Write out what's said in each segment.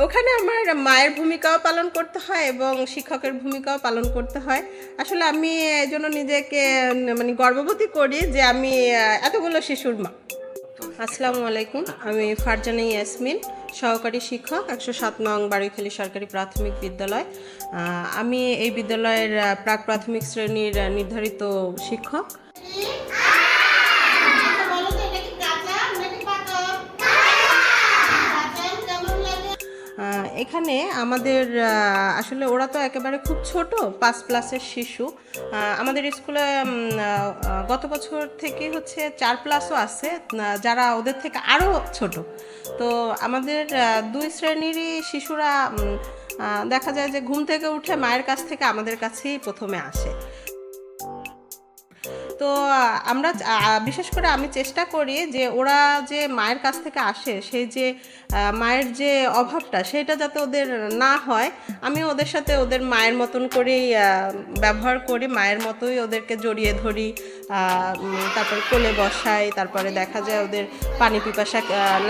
ওখানে আমার মায়ের ভূমিকাও পালন করতে হয় এবং শিক্ষকের ভূমিকাও পালন করতে হয়। আসলে আমি এই জন্য নিজেকে মানে গর্ববতী করি যে আমি এতগুলো শিশুর মা। আসসালামু আলাইকুম, আমি ফারজানা ইয়াসমিন, সহকারী শিক্ষক, একশো সাত নং বাড়িখালী সরকারি প্রাথমিক বিদ্যালয়। আমি এই বিদ্যালয়ের প্রাক প্রাথমিক শ্রেণির নির্ধারিত শিক্ষক। এখানে আমাদের আসলে ওরা তো একেবারে খুব ছোট, পাঁচ প্লাসের শিশু। আমাদের স্কুলে গত বছর থেকে হচ্ছে চার প্লাসও আছে যারা ওদের থেকে আরও ছোট। তো আমাদের দুই শ্রেণীরই শিশুরা দেখা যায় যে ঘুম থেকে উঠে মায়ের কাছ থেকে আমাদের কাছেই প্রথমে আসে। তো আমরা বিশেষ করে আমি চেষ্টা করি যে ওরা যে মায়ের কাছ থেকে আসে, সেই যে মায়ের যে অভাবটা, সেটা যাতে ওদের না হয়। আমি ওদের সাথে ওদের মায়ের মতন করেই ব্যবহার করি, মায়ের মতোই ওদেরকে জড়িয়ে ধরি তারপর কোলে বসাই, তারপরে দেখা যায় ওদের পানি পিপাসা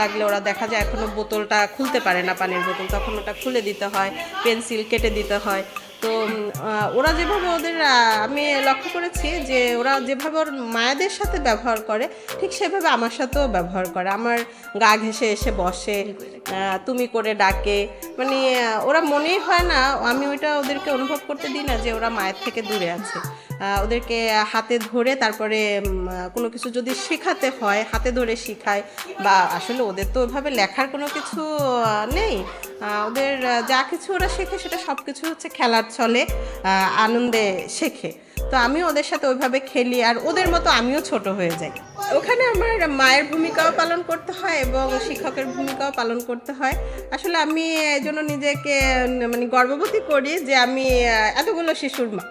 লাগলে ওরা দেখা যায় এখনও বোতলটা খুলতে পারে না পানির বোতল, তখন ওটা খুলে দিতে হয়, পেন্সিল কেটে দিতে হয়। তো ওরা যেভাবে ওদের আমি লক্ষ্য করেছি যে ওরা যেভাবে ওর মায়েদের সাথে ব্যবহার করে, ঠিক সেভাবে আমার সাথেও ব্যবহার করে। আমার গা ঘেসে এসে বসে তুমি করে ডাকে। মানে ওরা মনেই হয় না, আমি ওইটা ওদেরকে অনুভব করতে দিই না যে ওরা মায়ের থেকে দূরে আছে। ওদেরকে হাতে ধরে তারপরে কোনো কিছু যদি শেখাতে হয়, হাতে ধরে শেখায়, বা আসলে ওদের তো ওইভাবে লেখার কোনো কিছু নেই। ওদের যা কিছু ওরা শেখে সেটা সব কিছু হচ্ছে খেলার ছলে আনন্দে শেখে। তো আমি ওদের সাথে ওইভাবে খেলি, আর ওদের মতো আমিও ছোট হয়ে যাই। ওখানে আমার মায়ের ভূমিকাও পালন করতে হয় এবং শিক্ষকের ভূমিকাও পালন করতে হয়। আসলে আমি এই জন্য নিজেকে মানে গর্ববতী করি যে আমি এতগুলো শিশুর মা।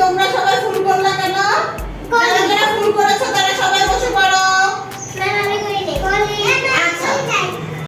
তোমরা সবাই ফুল করলা কেন? যারা যারা ফুল করেছ তারা